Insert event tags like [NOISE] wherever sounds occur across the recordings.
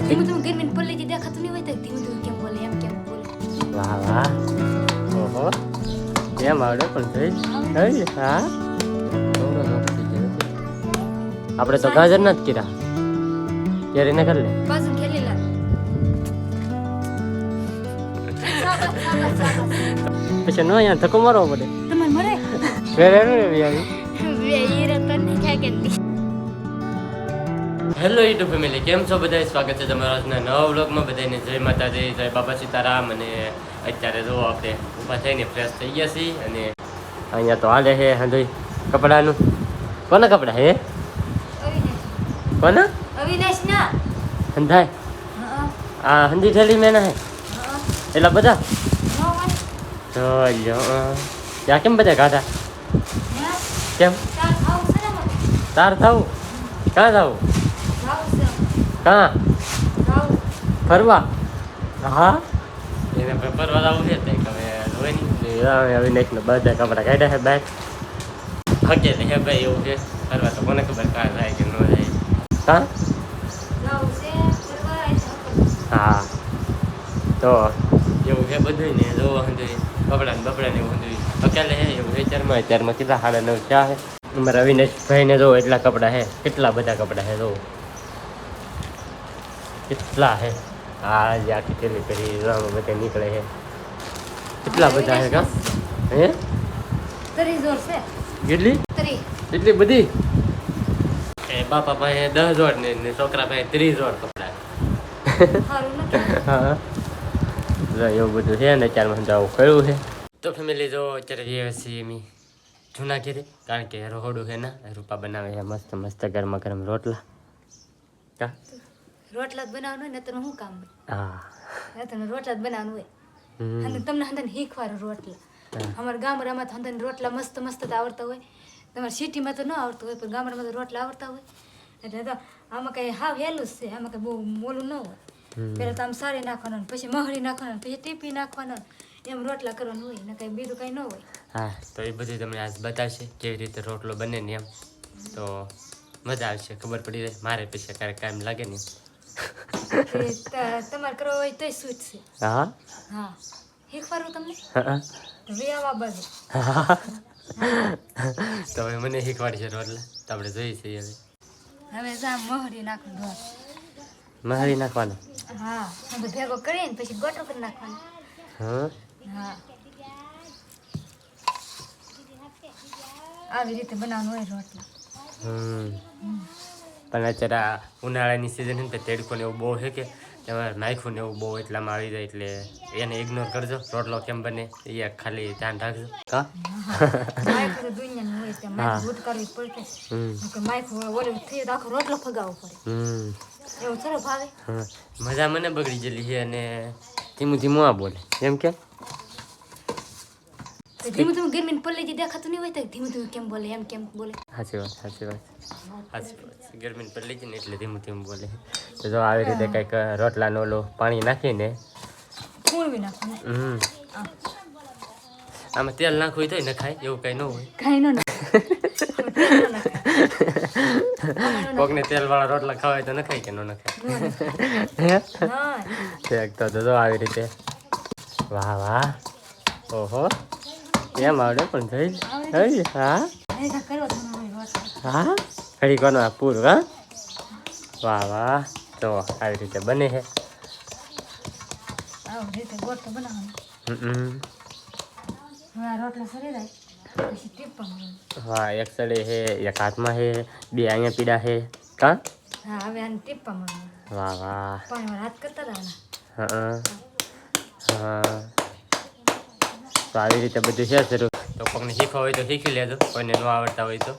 ધીમે ધીમે ગરમીને પલ્લેથી દેખાતું નહીં હોય તો ધીમે ધીમે કેમ બોલે એમ કેમ બોલે વાહ વાહ ઓહો કેમ આવડે પણ થઈ હા આપણે તો ગાજર ના જ કીધા કેરી ને કરી લે બાજુ ખેલી. પછી નો અહીંયા ધક્કો મારવો પડે તમારે મરે વેરે રે એવી આવી બે હીરા ખાઈ દી હેલો યુટ્યુબ ફેમિલી કેમ છો બધા સ્વાગત છે તમારા આજના નવા વ્લોગમાં. બધાને જય માતાજી જય બાબા સીતારામ. અને અત્યારે જો આપણે ઊભા થઈને ફ્રેશ થઈ ગયા છીએ અને અહીંયા તો હાલે છે હંધોઈ કપડાનું. કોના કપડા હે? કોના? અવિનાશ હંધાય. આ હંધી થેલી મેના હે? એટલા બધા? ત્યાં કેમ બધા ગાધા? કેમ? તાર થવું? કાં થવું? કાં? ફરવા? હા? એને ફરવા જવું છે તે હવે ને બધા કપડાં કાઢ્યા છે બાઈક હકે હે ભાઈ એવું છે. ફરવા તો કોને ખબર કાં જાય કે ન જાય. કાં? છે જાવ. હા. તો? એવું છે બધું ને જોવો હંધું કપડા ને બપડા ને એવું હંધું અકેલે હે એવું છે ચારમાં ચારમાં કેટલા સાડા નવ ચા હે? અમારા અવિનાશ ભાઈને જો એટલા કપડા હે. કેટલા બધા કપડા હે જો કેટલા હે? આ જે આખી થેલી કરી રામ બધા નીકળે છે કેટલા બધા હે કા? હે? તરી જોર છે. કેટલી? તરી. એટલી બધી? એ બાપા પાસે દસ જોડ ને છોકરા પાસે ત્રીસ જોડ કપડા. [LAUGHS] હા. એવું બધું છે ને ચારમાં જાવું કયું છે તો ફેમિલી જો અત્યારે જઈએ છીએ અમે જૂના ઘેરે કારણ કે રોડું છે ને રૂપા બનાવે છે મસ્ત મસ્ત ગરમા ગરમ રોટલા. કા? રોટલા જ બનાવવાનું હોય ને તને શું કામ હોય તને રોટલા જ બનાવવાનું હોય. અને તમને હંધાને શીખવાડો રોટલા. અમારા ગામડામાં તો હંધાને રોટલા મસ્ત મસ્ત આવડતા હોય. તમારે સિટીમાં તો ન આવડતું હોય પણ ગામડામાં તો રોટલા આવડતા હોય. એટલે તો આમાં કંઈ હાવ હેલું જ છે. આમાં કંઈ બહુ મોલું ન હોય. પેલા તો આમ સારી નાખવાનું પછી મહળી નાખવાનું પછી ટીપી નાખવાનું એમ રોટલા કરવાનું હોય ને કંઈ બીજું કંઈ ન હોય. હા તો એ બધું તમને આજ બતાવશે કેવી રીતે રોટલો બને ને એમ. તો મજા આવશે ખબર પડી જાય. મારે પછી ક્યારેક કામ લાગે ને તે ત- તમારે કરવો હોય તોય સૂટ છે? હા? હા. શીખવાડું તમને? હા તો વે આવા બાજુ તમે મને શીખવાડશે રોટલા તો આપણે જોઈએ છીએ હવે. હવે જા મહરી નાખું રોટ મારી નાખવાનો? હા. બધું ભેગો કરીને પછી ગોટો કરી નાખવાનો. હા? હા. આવી રીતે બનાવવાનું હોય રોટલા. હમ. પણ અત્યારે ઉનાળાની સિઝન ને તેડકો ને એવું બહુ છે કે તમારે નાખ્યું ને એવું બહુ એટલામાં આવી જાય એટલે એને ઇગ્નોર કરજો. રોટલો કેમ બને એ ખાલી ધ્યાન રાખજો. હા. મજા મને બગડી ગયેલી છે અને ધીમું ધીમું આ બોલે. એમ કે? ધીમે ધીમે ગરમીને પલ્લેથી દેખાતું નહીં હોય તો ધીમે ધીમે કેમ બોલે એમ કેમ બોલે? સાચી વાત સાચી વાત. સાચી વાત. ગરમીને પડી છે ને એટલે ધીમે ધીમે બોલે. તો જો આવી રીતે કંઈક રોટલાનો લો પાણી નાખીને. ફૂળવી નાખવાનું હમ. આમાં તેલ નાખવું હોય તોય નખાય એવું કંઈ ન હોય. કાંઈ ન [LAUGHS] કોકને તેલવાળા રોટલા ખાવાય તો તો નખાય કે ન નખાય? [LAUGHS] તો જો આવી રીતે. વાહ વાહ. ઓહો. એમ આવડે પણ થઈ થઈ હા? એ હા? ઘડી કોનો આ પૂરું હા? વાહ વાહ. તો આવી રીતે બને છે. હા એક સડે છે એક હાથમાં છે બે અહીંયા પીડા છે. કા હા? મળવાનું વાહ. વાહ હા. હા. તો આવી રીતે બધું છે શરૂ. તો કોઈને શીખવા હોય તો શીખી લેજો કોઈને ન આવડતા હોય તો.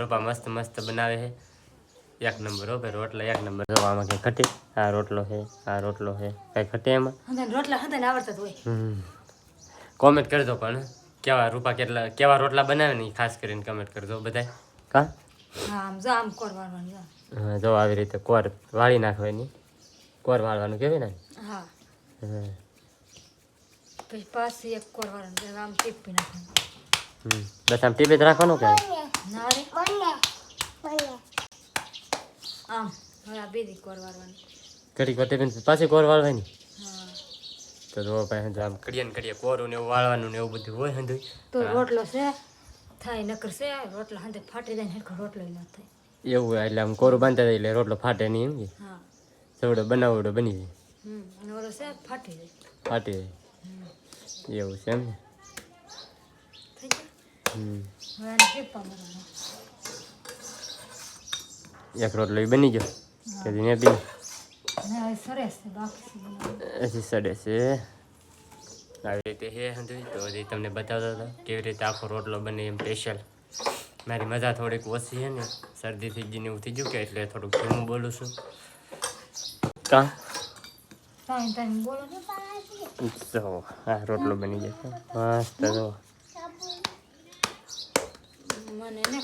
રૂપા મસ્ત મસ્ત બનાવે છે. એક નંબર હો ભાઈ રોટલા એક નંબર. જો આમાં કંઈ ખટે? આ રોટલો છે આ રોટલો છે. કઈ ખટે એમાં? રોટલા હતા આવડતા હોય. કોમેન્ટ કરજો પણ કેવા રૂપા કેટલા કેવા રોટલા બનાવે ને ખાસ કરીને કમેન્ટ કરજો બધા કા? હા આમ જો હા, જો આવી રીતે કોર વાળી નાખવાની. કોર વાળવાનું કેવી ને હા. હમ. પછી પાછી એક કરવાનું એટલે આમ ટીપી નાખવાનું. બસ આમ ટીપે જ રાખવાનું કે? ના રે. આમ હવે આ બે દી કોર વારવાની ઘડીક વાર ટિફિન પાછી કોર વાળવાની તો જો ભાઈ આમ કડીએ ને કડીએ કોરું ને એવું વાળવાનું ને એવું બધું હોય હંધું તો રોટલો છે થાય નકર છે રોટલો હાથે ફાટી જાય ને રોટલો ન થાય. એવું એટલે આમ કોરું બાંધતા જાય એટલે રોટલો ફાટે નહીં એમ કે? હા. સવડો બનાવડો બની જાય. હમ ઓરો છે ફાટી જાય. ફાટી જાય. એવું છે એમ ને થઈ જાય હમ હવે આને ટીપા મારવાના એક રોટલો ઈ બની ગયો કે ને બી અને હવે સરસ છે બાકી છે બનાવવાનું. હજી સડે છે આવી રીતે હે હંધું તો હજી તમને બતાવતો હતો કેવી રીતે આખો રોટલો બને એમ સ્પેશિયલ મારી મજા થોડીક ઓછી છે ને શરદી થઈ ગઈ ને એવું થઈ ગયું કે એટલે થોડુંક ધીમું બોલું છું કા ટાઈમ ટાઈમ બોલો ને જો આ રોટલો બની જશે મસ્ત જો ન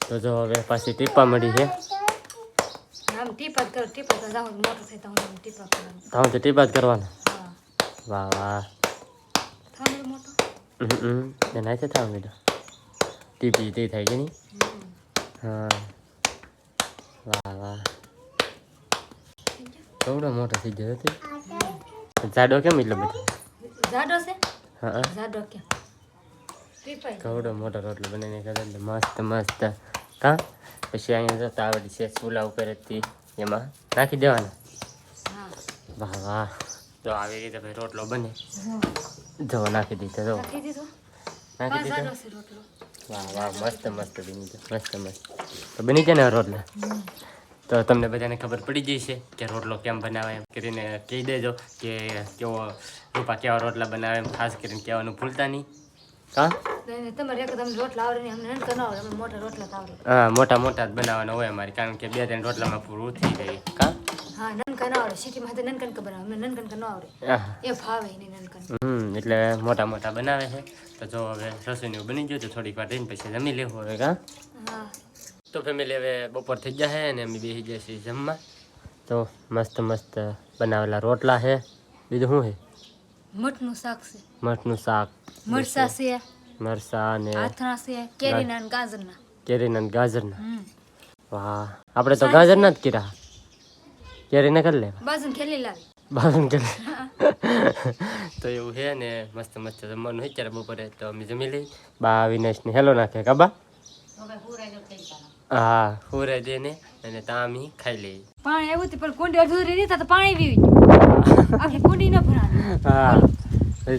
તો જો હવે પાછી ટીપા મળી છે તમે ટીપા જ કરવાનું વાહ વાહ એના છે થાવ બેટા ટીપી તે થાય છે નહીં હા વાહ વાહ કેવડો મોટો થઈ ગયો હતો. જાડો કેમ એટલો બધો? જાડો છે? હા જાડો કેમ? કવડો મોટો રોટલો બનાવીને ખાધો મસ્ત મસ્ત. હા? પછી અહીંયા જતા આવડી છે ચૂલા ઉપર હતી. એમાં નાખી દેવાના? વાહ વાહ. તો આવી રીતે ભાઈ રોટલો બને. જો જો નાખી દીધો જો. નાખી દીધો? વાહ વાહ મસ્ત મસ્ત બની ગયો મસ્ત મસ્ત. તો બની જાય ને રોટલા. તો તમને બધાને ખબર પડી ગઈ છે કે રોટલો કેમ બનાવે એમ કરીને કહી દેજો કે કેવો રૂપા કેવા રોટલા બનાવે એમ ખાસ કરીને કહેવાનું ભૂલતા નહીં. હા? મોટા મોટા મોટા જ બનાવવાના હોય અમારે કારણ કે બે ત્રણ રોટલામાં પૂરું થઈ જાય કા એટલે મોટા મોટા બનાવે છે. તો જો હવે રસોઈનું બની ગયું તો થોડીક વાર રહીને પછી જમી લેવું હવે કા હા. તો ફેમિલી હવે બપોર થઈ ગયા છે અને અમે બેસી ગયા છીએ જમવા. તો મસ્ત મસ્ત બનાવેલા રોટલા છે. બીજું શું છે? મઠનું શાક છે. મઠનું શાક. મરસા છે મરસા ને આથણા છે કેરીના અને ગાજરના. કેરીના અને ગાજરના. વાહ. આપણે તો ગાજરના જ કીરા કેરી ને કરી લેવા. બાજન ખેલી લાવી. બાજન કરી. તો એવું છે ને મસ્ત મસ્ત જમવાનું હોય ત્યારે બપોરે તો અમે જમી લઈ બા વિનેશને હેલો નાખે કાબા હા હુરાઈ દે ને અને તામી ખાઈ લે. પાણી આવ્યું હતું પણ કુંડી અધૂરી રહી તો પાણી પીવી. આખી કુંડી ન ભરાય. હા.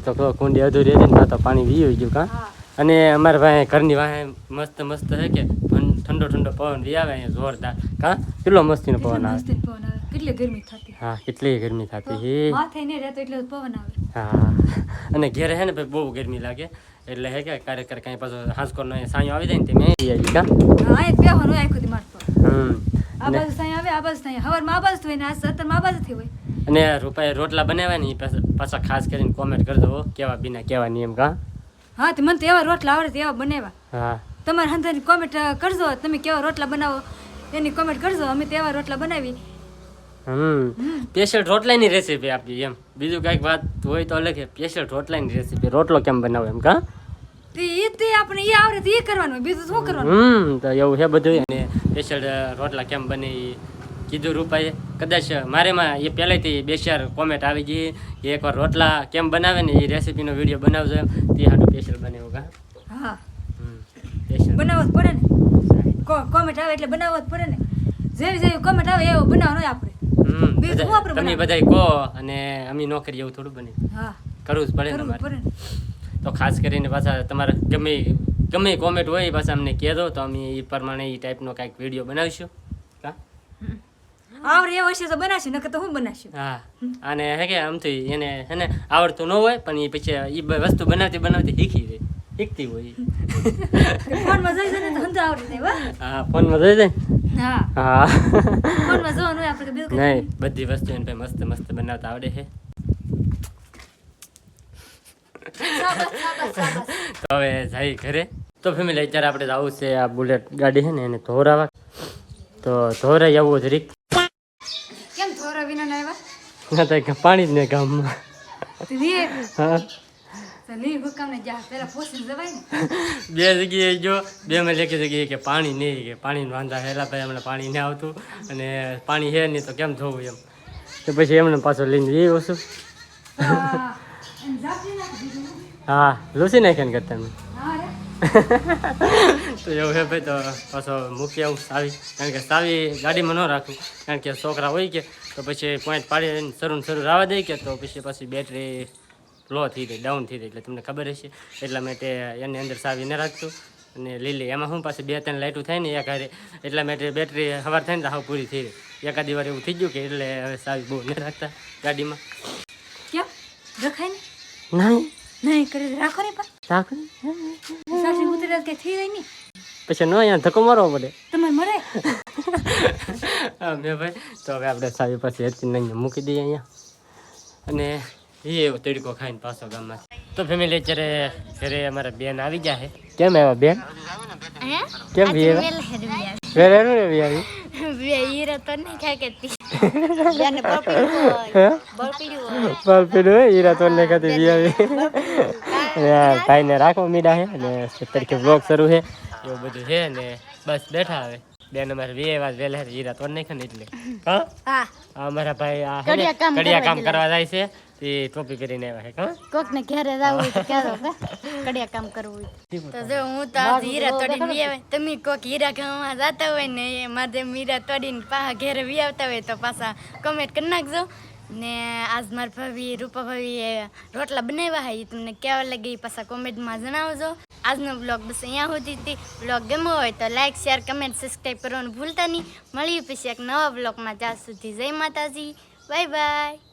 તો કુંડી અધૂરી હતી ને તો પાણી પીવી ગયું કાં? અને અમારા ભાઈ ઘરની વાહે મસ્ત મસ્ત હે કે ઠંડો ઠંડો પવન વી આવે અહીંયા જોરદાર કાં? કેટલો મસ્તીનો પવન આવે? પવન આવે? કેટલી ગરમી થતી. હા કેટલી ગરમી થતી છે માથે ને રહેતો એટલો પવન આવે. હા. અને ઘેર હે ને ભાઈ બહુ ગરમી લાગે. એટલે હે કે ક્યારેક કાંઈ પાછો હાંસકોરનો સાંયો આવી જાય ને તે મેં આવી કા? હા એક બેહવાનું આખું દી મારતો હમ. આ બાજુ સાંઈ આવે આ બાજુ આ બાજુ હોય ને આ સત્તરમાં આ બાજુથી હોય. અને રૂપાએ રોટલા બનાવ્યા ને એ પાછા ખાસ કરીને કોમેન્ટ કરજો કેવા બીના કેવા નિયમ કા? હા તો મને તો એવા રોટલા આવડે તેવા બનાવ્યા. હા. તમારે હંધાની કોમેન્ટ કરજો. તમે કેવા રોટલા બનાવો એની કોમેન્ટ કરજો. અમે તેવા રોટલા બનાવી. હમ. સ્પેશિયલ રોટલાની રેસીપી આપી એમ. બીજું કાંઈક વાત હોય તો અલગ સ્પેશિયલ રોટલાની રેસીપી રોટલો કેમ બનાવો એમ કા? તે એ તે આપણે એ આવડે તો એ કરવાનું બીજું શું કરવાનું? હમ તો એવું છે બધું અને સ્પેશિયલ રોટલા કેમ બને કીધું રૂપાએ. કદાચ મારેમાં એ પહેલેથી બે ચાર કોમેન્ટ આવી ગઈ. કે એકવાર રોટલા કેમ બનાવે ને એ રેસીપીનો વીડિયો બનાવજો એમ. તે હાટું સ્પેશિયલ બનાવ્યું કા? હા. બનાવવો જ પડે ને. કો- કોમેન્ટ આવે એટલે બનાવવો જ પડે ને. જેવી જેવી કોમેન્ટ આવે એવું બનાવવાનું આપણે. હમ તમે બધાય કહો અને અમે નોકરી એવું થોડું બને. હા. કરવું જ પડે ને. ને તો ખાસ કરીને પાછા તમારે ગમે ગમે કોમેન્ટ હોય એ પાછા અમને કહેજો. તો અમે એ પ્રમાણે એ ટાઈપનો કાંઈક વીડિયો બનાવીશું. હા આવડે એ હશે તો બનાવશે નકર તો હું બનાવશું? હા. અને હે કે આમથી એને હે ને આવડતું ન હોય પણ એ પછી એ વસ્તુ બનાવતી બનાવતી શીખી જાય. શીખતી હોય ફોનમાં જોઈ જોઈને તો હંધા આવડી જાય હા. ફોનમાં જોઈ જાય હા. હા. ફોનમાં જોવાનું હોય આપણે બીજું નહીં બધી વસ્તુ એને મસ્ત મસ્ત બનાવતા આવડે છે. તો હવે જાય ઘરે. તો ફેમિલી અત્યારે આપણે આવું છે આ બુલેટ ગાડી છે ને એને ધોરાવા તો ધોરાઈ આવવું જરીક કેમ વિના ના આવ્યા? ના થાય પાણી જ ને ગામમાં. તો બે જગ્યાએ જો બે માં લેખી જગ્યાએ કે પાણી નહીં કે પાણીનું વાંધા હેલા ભાઈ એમને પાણી નહીં આવતું. અને પાણી હે નહીં તો કેમ ધોવું એમ? તો પછી એમને પાછો લઈને એ ઓછું. હા. લૂસી નાખ્યા ને કરતા. [LAUGHS] તો એવું હે ભાઈ તો પાછો મૂકી આવું સાવી. કારણ કે સાવી ગાડીમાં ન રાખું. કારણ કે છોકરા હોય કે તો પછી પોઈન્ટ પાડી શરૂ શરૂ રાવા દે કે તો પછી પાછી બેટરી લો થઈ જાય ડાઉન થઈ જાય. એટલે તમને ખબર હશે. એટલા માટે એની અંદર સાવી ન રાખતું. અને લીલી એમાં શું પાછી બે ત્રણ લાઇટું થાય ને એક હારે. એટલા માટે બેટરી સવાર થાય ને હાવ પૂરી થઈ જાય. એકાદી વાર એવું થઈ ગયું કે એટલે હવે સાવી બહુ ન રાખતા ગાડીમાં. કેમ રખાય ને? નહીં. નહીં કરી રાખો ને રાખો સાસરી ઉતરે કે થઈ રહી ને પછી નો અહીંયા ધક્કો મારવો પડે. તમારે મરે? [LAUGHS] મેં ભાઈ તો હવે આપણે સાવી પાસે હતી નહીં મૂકી દઈએ અહીંયા. અને એ એવો તડકો ખાઈને પાછો ગામમાં. તો ફેમિલી અત્યારે ઘરે અમારા બેન આવી ગયા છે. કેમ આવ્યા બેન? કેમ બી ઘરે નું એવી આવી હે? બાલ પીડું હોય હીરા તો ને ખાતી બી આવી ભાઈને રાખવા મીડા હે અને તરીકે બ્લોગ શરૂ છે એવું બધું છે ને બસ બેઠા હવે બેન અમારે બે વાર વેલા જીરા તો નહીં ને એટલે. [LAUGHS] હા? અમારા ભાઈ આ કડિયા કામ કરવા જાય છે. તે ટોપી પહેરીને આવ્યા છે હા? કોક ને ઘરે જવું હોય તો ક્યારે [LAUGHS] કડિયા કામ કરવું તો. જો હું તો હીરા તોડીને વી આવે તમે કોક હીરા ગામમાં જાતા હોય ને એ મારે હીરા તોડીને પાછા ઘરે વી આવતા હોય તો પાછા કમેન્ટ કરી નાખજો. ને આજ મારા ભાભી રૂપા ભાભી એ રોટલા બનાવ્યા હા એ તમને કેવા લાગે પાછા કોમેન્ટમાં જણાવજો. આજનો બ્લોગ બસ અહીંયા સુધી હતી. બ્લોગ ગમ્યો હોય તો લાઈક શેર કમેન્ટ સબસ્ક્રાઈબ કરવાનું ભૂલતા નહીં. મળીએ પછી એક નવા બ્લોગમાં ત્યાં સુધી જય માતાજી. Bye bye